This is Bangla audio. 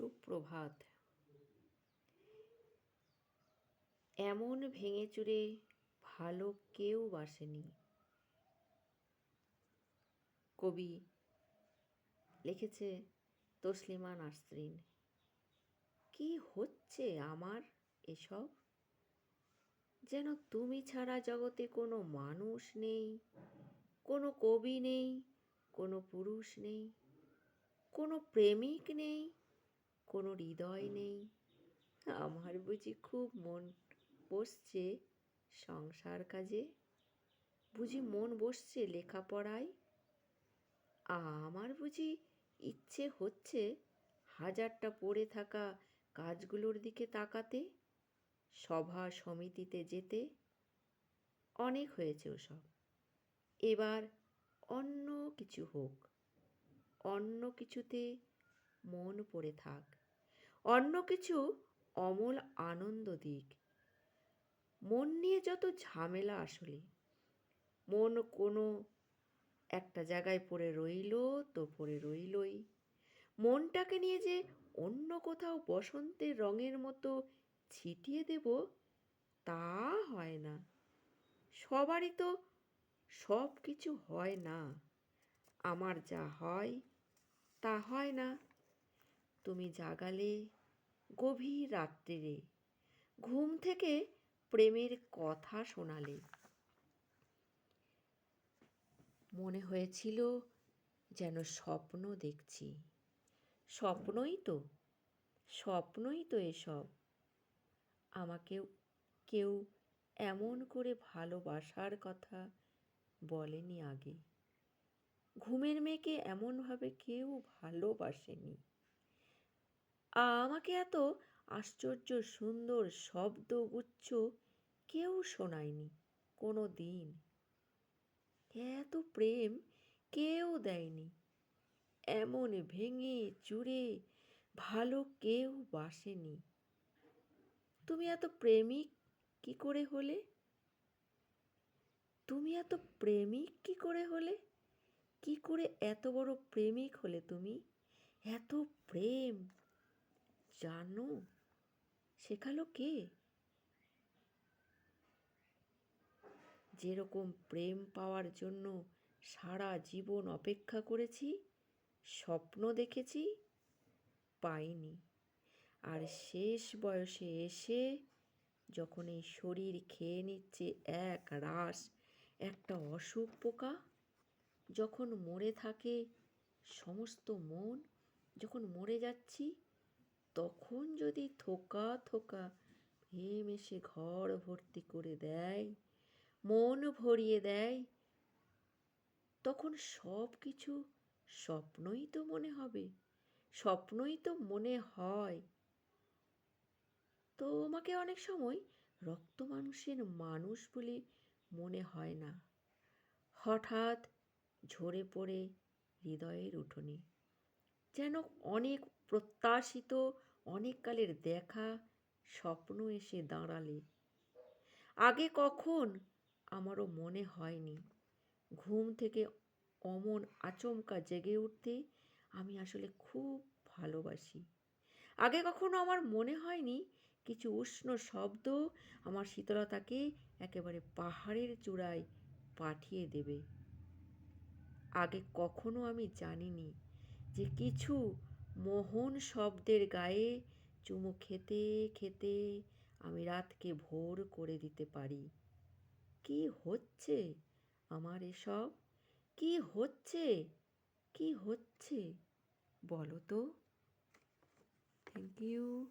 সুপ্রভাত। এমন ভেঙে চুরে ভালো কেউ বাসেনি। কবি লিখেছে তসলিমা নাসরিন, কি হচ্ছে আমার এসব? যেন তুমি ছাড়া জগতে কোনো মানুষ নেই, কোনো কবি নেই, কোনো পুরুষ নেই, কোনো প্রেমিক নেই কোনো হৃদয় নেই। আমার বুঝি খুব মন বসছে সংসার কাজে। বুঝি মন বসছে লেখাপড়ায়। আমার বুঝি ইচ্ছে হচ্ছে হাজারটা পড়ে থাকা কাজগুলোর দিকে তাকাতে সভা সমিতিতে যেতে। অনেক হয়েছে ওসব। এবার অন্য কিছু হোক অন্য কিছুতে মন পড়ে থাক। অন্য কিছু অমল আনন্দ দিক। মন নিয়ে যত ঝামেলা আসলে, মন কোনো একটা জায়গায় পড়ে রইল তো পড়ে রইলই। মনটাকে নিয়ে যে অন্য কোথাও বসন্তের রঙের মতো ছিটিয়ে দেব, তা হয় না। সবারই তো সব কিছু হয় না। আমার যা হয়, তা হয় না। তুমি জাগালে গভীর রাত্রিরে ঘুম থেকে প্রেমের কথা শোনালে। মনে হয়েছিল যেন স্বপ্ন দেখছি। স্বপ্নই তো স্বপ্নই তো এসব। আমাকেও কেউ এমন করে ভালোবাসার কথা বলেনি আগে। ঘুমের মেয়েকে এমনভাবে কেউ ভালোবাসেনি। আমাকে এত আশ্চর্য সুন্দর শব্দগুচ্ছ কেউ শোনায়নি, কোনো দিন। এত প্রেম কেউ দেয়নি, এমন ভেঙে চুরে ভালো কেউ বাসেনি। তুমি এত প্রেমিক কি করে হলে? তুমি এত প্রেমিক কি করে হলে? কি করে এত বড় প্রেমিক হলে তুমি? এত প্রেম জানো? শেখালো কে? যেরকম প্রেম পাওয়ার জন্য সারা জীবন অপেক্ষা করেছি, স্বপ্ন দেখেছি, পাইনি। আর শেষ বয়সে এসে যখন এই শরীর খেয়ে নিচ্ছে এক রাস একটা অসুখ পোকা, যখন মরে থাকে সমস্ত মন, যখন মরে যাচ্ছি তখন যদি থোকা থোকা ভেম এসে ঘর ভর্তি করে দেয়, মন ভরিয়ে দেয়, তখন সব কিছু স্বপ্নই তো মনে হবে, স্বপ্নই তো মনে হয়। তো আমাকে অনেক সময় রক্ত মানুষের মানুষ বলে মনে হয় না। হঠাৎ ঝরে পড়ে হৃদয়ের উঠোনে। যেন অনেক প্রত্যাশিত, অনেক কালের দেখা স্বপ্ন এসে দাঁড়ালে। আগে কখন? আমারও মনে হয়নি। ঘুম থেকে অমন আচমকা জেগে উঠতে আমি আসলে খুব ভালোবাসি। আগে কখনো আমার মনে হয়নি কিছু উষ্ণ শব্দ আমার শীতলতাকে একেবারে পাহাড়ের চূড়ায় পাঠিয়ে দেবে। আগে কখনো আমি জানিনি যে কিছু মোহন শব্দের গায়ে চুমু খেতে খেতে আমি রাতকে ভোর করে দিতে পারি। কি হচ্ছে আমার এসব? কি হচ্ছে? কি হচ্ছে? বলো তো। Thank you